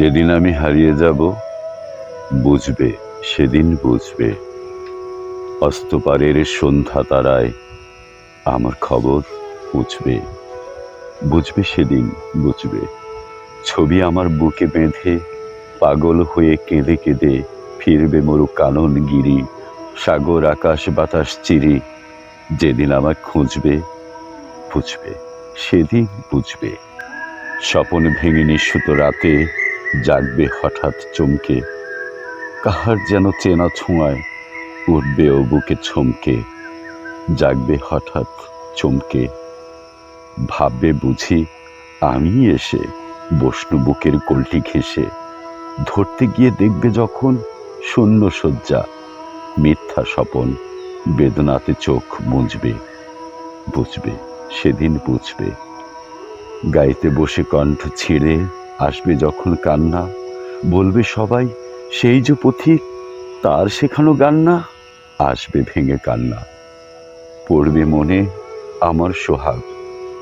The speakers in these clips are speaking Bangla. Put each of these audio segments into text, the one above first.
যেদিন আমি হারিয়ে যাব, বুঝবে, সেদিন বুঝবে। অস্তপারের সন্ধ্যা তারায় আমার খবর বুঝবে বুঝবে সেদিন, বুঝবে। ছবি আমার বুকে বেঁধে, পাগল হয়ে কেঁদে কেঁদে ফিরবে মরু কানন গিরি, সাগর, আকাশ, বাতাস, চিরি। যেদিন আমার খুঁজবে, বুঝবে, সেদিন বুঝবে। স্বপন ভেঙে নিঃসুত রাতে জাগবে হঠাৎ চমকে। কাহার যেন চেনা ছোঁয়ায় উঠবে ও বুকে ছমকে। জাগবে হঠাৎ চমকে। ভাববে বুঝি আমি এসে বসনু বুকের কলটি ঘেসে ধরতে গিয়ে দেখবে যখন শূন্য শয্যা, মিথ্যা স্বপন বেদনাতে চোখ মুজবে, বুঝবে, সেদিন বুঝবে। গাইতে বসে কণ্ঠ ছিঁড়ে আসবে যখন কান্না। বলবে সবাই, সেই যে পথিক, তার শেখানো গান না আসবে ভেঙে কান্না। পড়বে মনে আমার সোহাগ,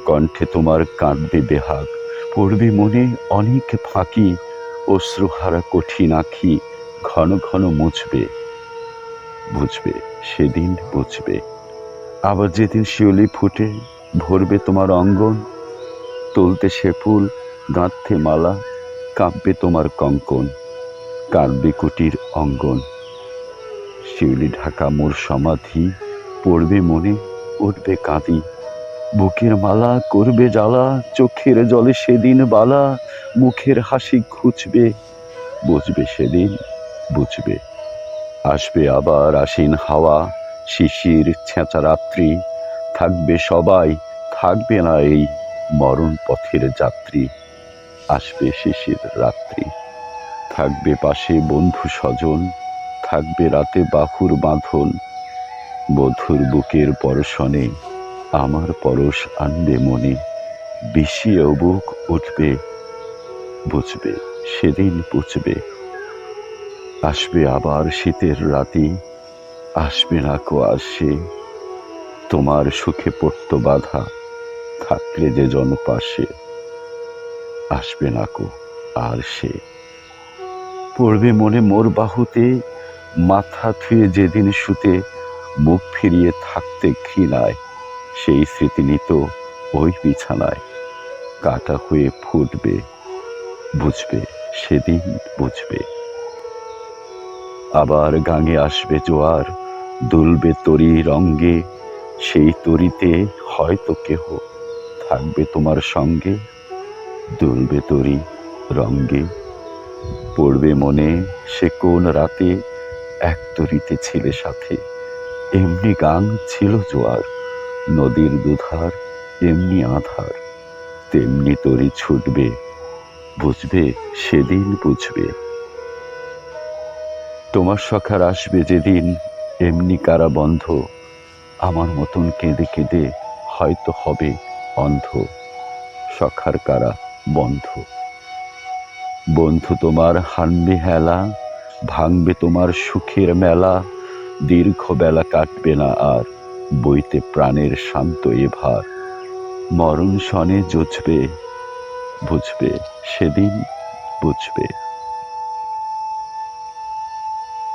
কণ্ঠে তোমার কাঁদবে বেহাগ। পড়বে মনে অনেক ফাঁকি অশ্রুহারা কঠিন আঁখি ঘন ঘন মুছবে। বুঝবে, সেদিন বুঝবে। আবার যেদিন শিউলি ফুটে, ভরবে তোমার অঙ্গন। তুলতে সে ফুল গাঁথতে মালা, কাঁপবে তোমার কঙ্কন, কাঁদবে কুটির অঙ্গন। শিউলি ঢাকা মোর সমাধি, পড়বে মনে, উঠবে কাঁদি। বুকের মালা করবে জ্বালা, চোখের জলে সেদিন বালা, মুখের হাসি ঘুচবে, বুঝবে সেদিন, বুঝবে। আসবে আবার আসিন হাওয়া, শিশির ছেঁচা রাত্রি, থাকবে সবাই, থাকবে না এই মরণ পথের যাত্রী। আসবে শিশির রাত্রি। থাকবে পাশে বন্ধু স্বজন, থাকবে রাতে বাহুর বাঁধন। বধুর বুকের পরশনে আমার পরশ আনবে মনে বিষিয়েও বুক উঠবে, বুঝবে, সেদিন বুঝবে আসবে আবার শীতের রাতি, আসবে না কো আসে তোমার সুখে পড়তো বাধা, থাকলে যে জন পাশে। আসবে না কো, আর সে। পড়বে মনে মোর বাহুতে, মাথা থুয়ে যেদিন শুতে, মুখ ফিরিয়ে থাকতে ঘৃণায় সেই স্মৃতি নিত ওই বিছানায়। কাটা হয়ে ফুটবে, বুঝবে, সেদিন বুঝবে। আবার গাঙে আসবে জোয়ার, দুলবে তরি রঙ্গে, সেই তরিতে হয়তো কেহ থাকবে তোমার সঙ্গে। দুলবে তরি রঙ্গে। পড়বে মনে সে কোন রাতে এক তরিতে ছিলে সাথে। এমনি গান ছিল জোয়ার, নদীর দুধার এমনি আধার। তেমনি তরি ছুটবে, বুঝবে সেদিন বুঝবে। তোমার সখার আসবে যেদিন, এমনি কারা বন্ধ। আমার মতন কেঁদে কেঁদে হয়তো হবে অন্ধ। সখার কারা বন্ধ। বন্ধু তোমার হানবে হেলা, ভাঙবে তোমার সুখের মেলা, দীর্ঘ বেলা কাটবে না আর, বইতে প্রাণের শান্ত এ ভার মরণ সনে জুঝবে বুঝবে, সেদিন বুঝবে।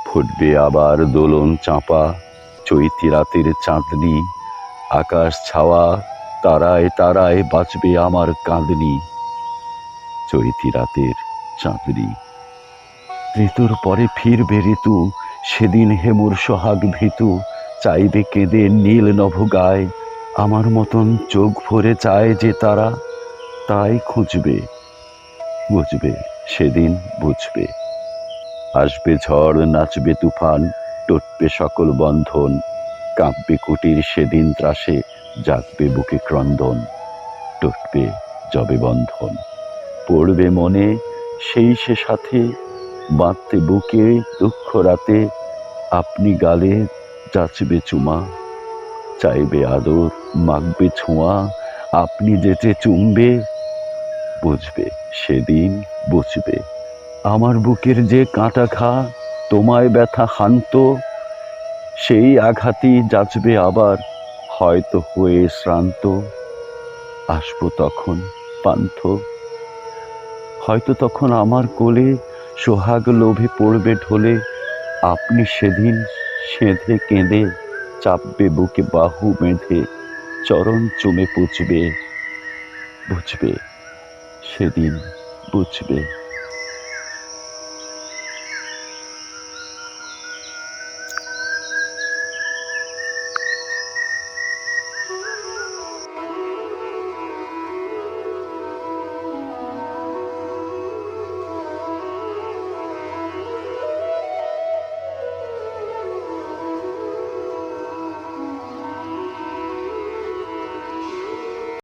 ফুটবে আবার দোলন চাঁপা, চৈতি রাতের চাঁদনি, আকাশ ছাওয়া, তারায় তারায় বাঁচবে আমার কাঁদনি। চৈতি রাতের চাঁদরি ঋতুর পরে ফিরবে ঋতু, সেদিন হেমুর সোহাগ ভীতু। চাইবে কেঁদে নীল নভ গায় আমার মতন চোখ ভরে চায় যে তারা, তাই খুঁজবে, বুঝবে, সেদিন বুঝবে। আসবে ঝড়, নাচবে তুফান, টটবে সকল বন্ধন, কাঁপবে কুটির সেদিন ত্রাসে, জাগবে বুকে ক্রন্দন, টটবে জবে বন্ধন। পড়বে মনে, সেই সে সাথে বাঁধতে বুকে দুঃখ রাতে আপনি গালে যাচবে চুমা, চাইবে আদর, মাগবে ছোঁয়া, আপনি যেতে চুমবে, বুঝবে সেদিন বুঝবে। আমার বুকের যে কাঁটা খা তোমায় ব্যথা হান্ত, সেই আঘাতই যাচবে আবার, হয়তো হয়ে শ্রান্ত। আসব তখন পান্থ। হয়তো তখন আমার কোলে সোহাগ লোভে পড়বে ঢোলে, আপনি সেদিন সেঁধে কেঁদে চাপবে বুকে বাহু বেঁধে, চরণ চুমে পুছবে বুঝবে, সেদিন বুঝবে।